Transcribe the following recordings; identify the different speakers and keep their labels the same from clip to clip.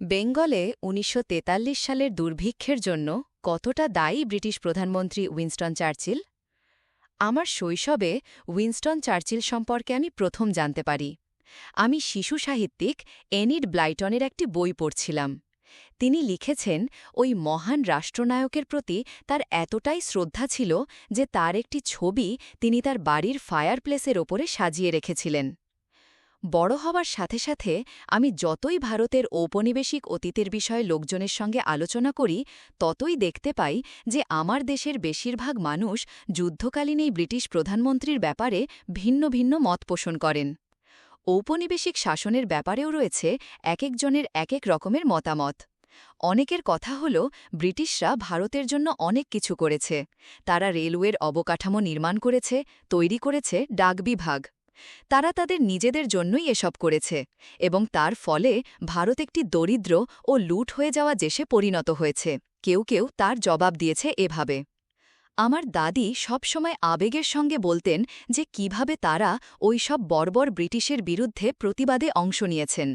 Speaker 1: বেঙ্গলে উনিশশো তেতাল্লিশ সালের দুর্ভিক্ষের জন্য কতটা দায়ী ব্রিটিশ প্রধানমন্ত্রী উইনস্টন চার্চিল? আমার শৈশবে উইনস্টন চার্চিল সম্পর্কে আমি প্রথম জানতে পারি। আমি শিশু সাহিত্যিক এনিড ব্লাইটনের একটি বই পড়ছিলাম। তিনি লিখেছেন, ওই মহান রাষ্ট্রনায়কের প্রতি তার এতটাই শ্রদ্ধা ছিল যে তার একটি ছবি তিনি তার বাড়ির ফায়ারপ্লেসের ওপরে সাজিয়ে রেখেছিলেন। বড় হওয়ার সাথে সাথে আমি যতই ভারতের ঔপনিবেশিক অতীতের বিষয়ে লোকজনের সঙ্গে আলোচনা করি, ততই দেখতে পাই যে আমার দেশের বেশিরভাগ মানুষ যুদ্ধকালীন এই ব্রিটিশ প্রধানমন্ত্রীর ব্যাপারে ভিন্ন ভিন্ন মত পোষণ করেন। ঔপনিবেশিক শাসনের ব্যাপারেও রয়েছে এক একজনের এক এক রকমের মতামত। অনেকের কথা হল, ব্রিটিশরা ভারতের জন্য অনেক কিছু করেছে। তারা রেলওয়ের অবকাঠামো নির্মাণ করেছে, তৈরি করেছে ডাক বিভাগ। তারা তাদের নিজেদের জন্যই এসব করেছে এবং তার ফলে ভারত একটি দরিদ্র ও লুট হয়ে যাওয়া দেশে পরিণত হয়েছে। কেউ কেউ তার জবাব দিয়েছে এভাবে। আমার দাদি সবসময় আবেগের সঙ্গে বলতেন যে কীভাবে তারা ওই সব বর্বর ব্রিটিশের বিরুদ্ধে প্রতিবাদে অংশ নিয়েছেন।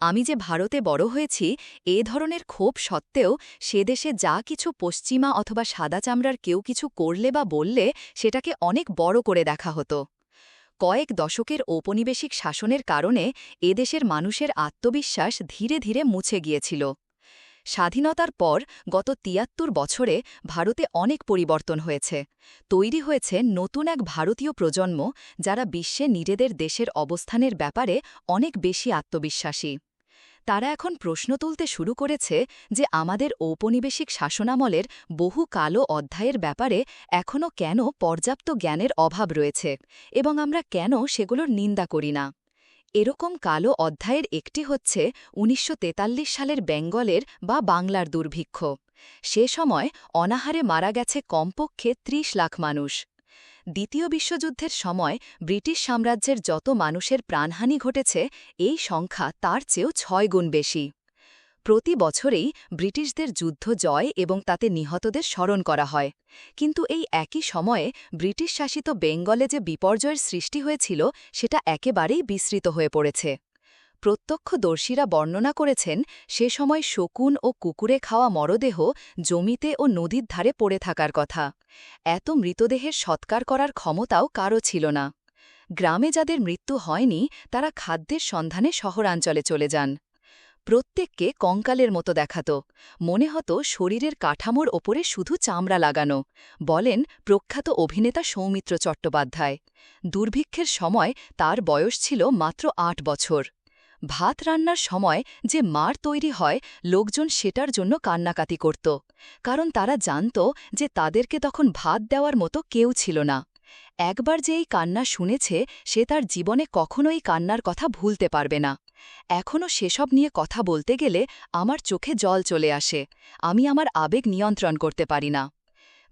Speaker 1: আমি যে ভারতে বড় হয়েছি, এ ধরনের ক্ষোভ সত্ত্বেও সে দেশে যা কিছু পশ্চিমা অথবা সাদা চামড়ার কেউ কিছু করলে বা বললে সেটাকে অনেক বড় করে দেখা হতো। কয়েক দশকের ঔপনিবেশিক শাসনের কারণে এদেশের মানুষের আত্মবিশ্বাস ধীরে ধীরে মুছে গিয়েছিল। স্বাধীনতার পর গত তিয়াত্তর বছরে ভারতে অনেক পরিবর্তন হয়েছে। তৈরি হয়েছে নতুন এক ভারতীয় প্রজন্ম যারা বিশ্বে নিজেদের দেশের অবস্থানের ব্যাপারে অনেক বেশি আত্মবিশ্বাসী। তারা এখন প্রশ্ন তুলতে শুরু করেছে যে আমাদের ঔপনিবেশিক শাসনামলের বহু কালো অধ্যায়ের ব্যাপারে এখনও কেন পর্যাপ্ত জ্ঞানের অভাব রয়েছে এবং আমরা কেন সেগুলোর নিন্দা করি না। এরকম কালো অধ্যায়ের একটি হচ্ছে উনিশশো তেতাল্লিশ সালের বেঙ্গলের বা বাংলার দুর্ভিক্ষ। সে সময় অনাহারে মারা গেছে কমপক্ষে ৩০ লাখ মানুষ। দ্বিতীয় বিশ্বযুদ্ধের সময় ব্রিটিশ সাম্রাজ্যের যত মানুষের প্রাণহানি ঘটেছে, এই সংখ্যা তার চেয়েও ছয় গুণ বেশি। প্রতি বছরেই ব্রিটিশদের যুদ্ধ জয় এবং তাতে নিহতদের স্মরণ করা হয়। কিন্তু এই একই সময়ে ব্রিটিশ শাসিত বেঙ্গলে যে বিপর্যয়ের সৃষ্টি হয়েছিল, সেটা একেবারেই বিস্তৃত হয়ে পড়েছে। প্রত্যক্ষদর্শীরা বর্ণনা করেছেন, সে সময় শকুন ও কুকুরে খাওয়া মরদেহ জমিতে ও নদীর ধারে পড়ে থাকার কথা। এত মৃতদেহের সৎকার করার ক্ষমতাও কারও ছিল না। গ্রামে যাদের মৃত্যু হয়নি, তারা খাদ্যের সন্ধানে শহরাঞ্চলে চলে যান। প্রত্যেককে কঙ্কালের মতো দেখাত। মনে হতো শরীরের কাঠামোর ওপরে শুধু চামড়া লাগানো। বলেন, প্রখ্যাত অভিনেতা সৌমিত্র চট্টোপাধ্যায়। দুর্ভিক্ষের সময় তার বয়স ছিল মাত্র আট বছর। ভাত রান্নার সময় যে মার তৈরি হয়, লোকজন সেটার জন্য কান্নাকাতি করত। কারণ তারা জানত যে তাদেরকে তখন ভাত দেওয়ার মতো কেউ ছিল না। একবার যে এই কান্না শুনেছে, সে তার জীবনে কখনোই কান্নার কথা ভুলতে পারবে না। এখনও সেসব নিয়ে কথা বলতে গেলে আমার চোখে জল চলে আসে। আমি আমার আবেগ নিয়ন্ত্রণ করতে পারি না।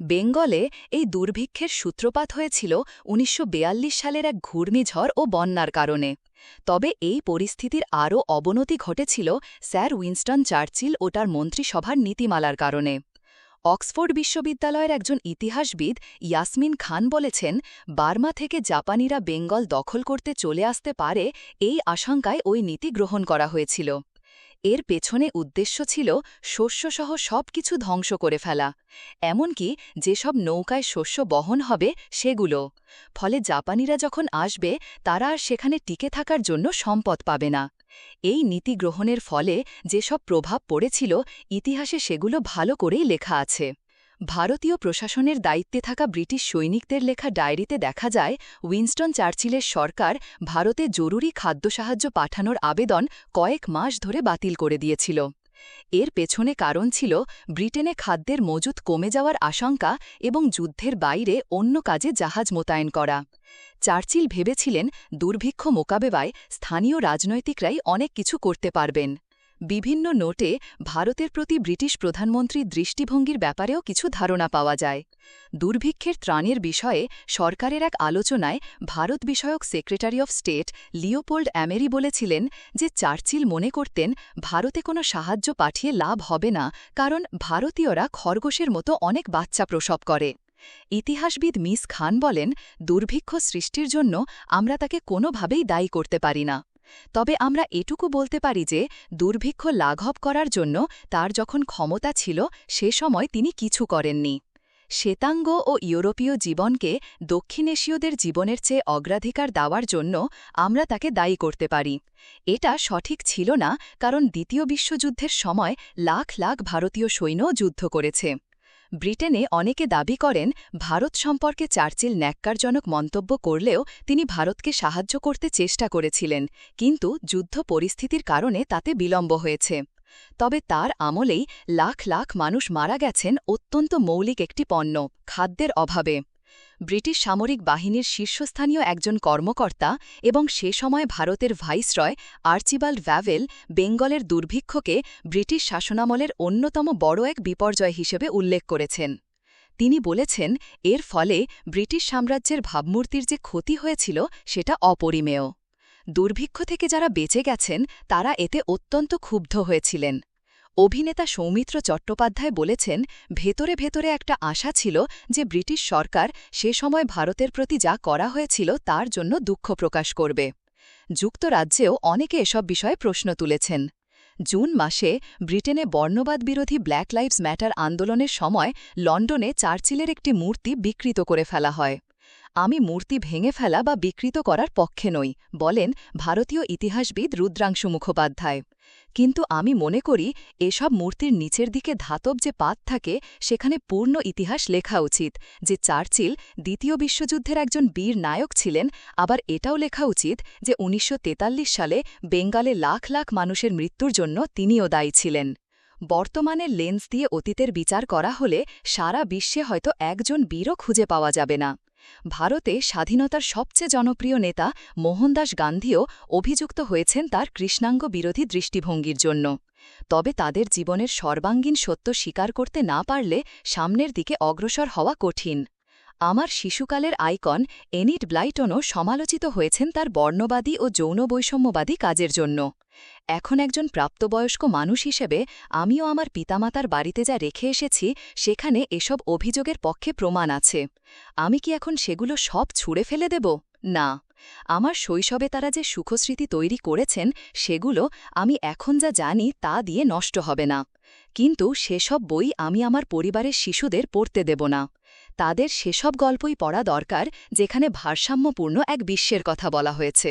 Speaker 1: বেঙ্গলে এই দুর্ভিক্ষের সূত্রপাত হয়েছিল উনিশশো সালের এক ঘূর্ণিঝড় ও বন্যার কারণে। তবে এই পরিস্থিতির আরও অবনতি ঘটেছিল স্যার উইনস্টন চার্চিল ও তার মন্ত্রিসভার নীতিমালার কারণে। অক্সফোর্ড বিশ্ববিদ্যালয়ের একজন ইতিহাসবিদ ইয়াসমিন খান বলেছেন, বার্মা থেকে জাপানিরা বেঙ্গল দখল করতে চলে আসতে পারে এই আশঙ্কায় ওই নীতি গ্রহণ করা হয়েছিল। এর পেছনে উদ্দেশ্য ছিল শস্যসহ সব কিছু ধ্বংস করে ফেলা। এমনকি যেসব নৌকায় শস্য বহন হবে সেগুলো। ফলে জাপানিরা যখন আসবে, তারা আর সেখানে টিকে থাকার জন্য সম্পদ পাবে না। এই নীতি গ্রহণের ফলে যেসব প্রভাব পড়েছিল, ইতিহাসে সেগুলো ভালো করেই লেখা আছে। ভারতীয় প্রশাসনের দায়িত্বে থাকা ব্রিটিশ সৈনিকদের লেখা ডায়েরিতে দেখা যায়, উইনস্টন চার্চিলের সরকার ভারতে জরুরি খাদ্য সাহায্য পাঠানোর আবেদন কয়েক মাস ধরে বাতিল করে দিয়েছিল। এর পেছনে কারণ ছিল ব্রিটেনে খাদ্যের মজুত কমে যাওয়ার আশঙ্কা এবং যুদ্ধের বাইরে অন্য কাজে জাহাজ মোতায়েন করা। চার্চিল ভেবেছিলেন দুর্ভিক্ষ মোকাবেলায় স্থানীয় রাজনৈতিকরাই অনেক কিছু করতে পারবেন। বিভিন্ন নোটে ভারতের প্রতি ব্রিটিশ প্রধানমন্ত্রীর দৃষ্টিভঙ্গির ব্যাপারেও কিছু ধারণা পাওয়া যায়। দুর্ভিক্ষের ত্রাণের বিষয়ে সরকারের এক আলোচনায় ভারত বিষয়ক secretary of state Leopold Amery বলেছিলেন যে চার্চিল মনে করতেন, ভারতে কোনো সাহায্য পাঠিয়ে লাভ হবে না, কারণ ভারতীয়রা খরগোশের মতো অনেক বাচ্চা প্রসব করে। ইতিহাসবিদ মিস খান বলেন, দুর্ভিক্ষ সৃষ্টির জন্য আমরা তাকে কোনোভাবেই দায়ী করতে পারি না। তবে আমরা এটুকু বলতে পারি যে, দুর্ভিক্ষ লাঘব করার জন্য তার যখন ক্ষমতা ছিল, সে সময় তিনি কিছু করেননি। শ্বেতাঙ্গ ও ইউরোপীয় জীবনকে দক্ষিণ এশীয়দের জীবনের চেয়ে অগ্রাধিকার দেওয়ার জন্য আমরা তাকে দায়ী করতে পারি। এটা সঠিক ছিল না, কারণ দ্বিতীয় বিশ্বযুদ্ধের সময় লাখ লাখ ভারতীয় সৈন্য যুদ্ধ করেছে। ব্রিটেনে অনেকে দাবি করেন ভারত সম্পর্কে চার্চিল ন্যাক্কারজনক মন্তব্য করলেও তিনি ভারতকে সাহায্য করতে চেষ্টা করেছিলেন, কিন্তু যুদ্ধ পরিস্থিতির কারণে তাতে বিলম্ব হয়েছে। তবে তার আমলেই লাখ লাখ মানুষ মারা গেছেন অত্যন্ত মৌলিক একটি পণ্য, খাদ্যের অভাবে। ব্রিটিশ সামরিক বাহিনীর শীর্ষস্থানীয় একজন কর্মকর্তা এবং সে সময় ভারতের ভাইসরয় আর্চিবাল্ড ভ্যাভেল বেঙ্গলের দুর্ভিক্ষকে ব্রিটিশ শাসনামলের অন্যতম বড় এক বিপর্যয় হিসেবে উল্লেখ করেছেন। তিনি বলেছেন, এর ফলে ব্রিটিশ সাম্রাজ্যের ভাবমূর্তির যে ক্ষতি হয়েছিল সেটা অপরিমেয়। দুর্ভিক্ষ থেকে যারা বেঁচে গেছেন, তারা এতে অত্যন্ত ক্ষুব্ধ হয়েছিলেন। অভিনেতা সৌমিত্র চট্টোপাধ্যায় বলেছেন, ভেতরে ভেতরে একটা আশা ছিল যে ব্রিটিশ সরকার সে সময় ভারতের প্রতি যা করা হয়েছিল তার জন্য দুঃখ প্রকাশ করবে। যুক্তরাজ্যেও অনেকে এসব বিষয়ে প্রশ্ন তুলেছেন। জুন মাসে ব্রিটেনে বর্ণবাদ বিরোধী ব্ল্যাক লাইভস ম্যাটার আন্দোলনের সময় লন্ডনে চার্চিলের একটি মূর্তি বিকৃত করে ফেলা হয়। আমি মূর্তি ভেঙে ফেলা বা বিকৃত করার পক্ষে নই বলেন ভারতীয় ইতিহাসবিদ রুদ্রাংশু মুখোপাধ্যায়। কিন্তু আমি মনে করি, এসব মূর্তির নিচের দিকে ধাতব যে পাত থাকে, সেখানে পূর্ণ ইতিহাস লেখা উচিত, যে চার্চিল দ্বিতীয় বিশ্বযুদ্ধের একজন বীর নায়ক ছিলেন, আবার এটাও লেখা উচিত যে উনিশশো তেতাল্লিশ সালে বেঙ্গালে লাখ লাখ মানুষের মৃত্যুর জন্য তিনিও দায়ী ছিলেন। বর্তমানে লেন্স দিয়ে অতীতের বিচার করা হলে সারা বিশ্বে হয়তো একজন বীরও খুঁজে পাওয়া যাবে না। ভারতে স্বাধীনতার সবচেয়ে জনপ্রিয় নেতা মোহনদাস গান্ধীও অভিযুক্ত হয়েছেন তার কৃষ্ণাঙ্গ বিরোধী দৃষ্টিভঙ্গির জন্য। তবে তাদের জীবনের সর্বাঙ্গীন সত্য স্বীকার করতে না পারলে সামনের দিকে অগ্রসর হওয়া কঠিন। আমার শিশুকালের আইকন এনিট ব্লাইটনও সমালোচিত হয়েছেন তার বর্ণবাদী ও যৌন বৈষম্যবাদী কাজের জন্য। এখন একজন প্রাপ্তবয়স্ক মানুষ হিসেবে আমিও আমার পিতামাতার বাড়িতে যা রেখে এসেছি, সেখানে এসব অভিযোগের পক্ষে প্রমাণ আছে। আমি কি এখন সেগুলো সব ছুঁড়ে ফেলে দেব? না। আমার শৈশবে তারা যে সুখস্মৃতি তৈরি করেছেন, সেগুলো আমি এখন যা জানি তা দিয়ে নষ্ট হবে না। কিন্তু সেসব বই আমি আমার পরিবারের শিশুদের পড়তে দেব না। তাদের সেসব গল্পই পড়া দরকার, যেখানে ভারসাম্যপূর্ণ এক বিশ্বের কথা বলা হয়েছে।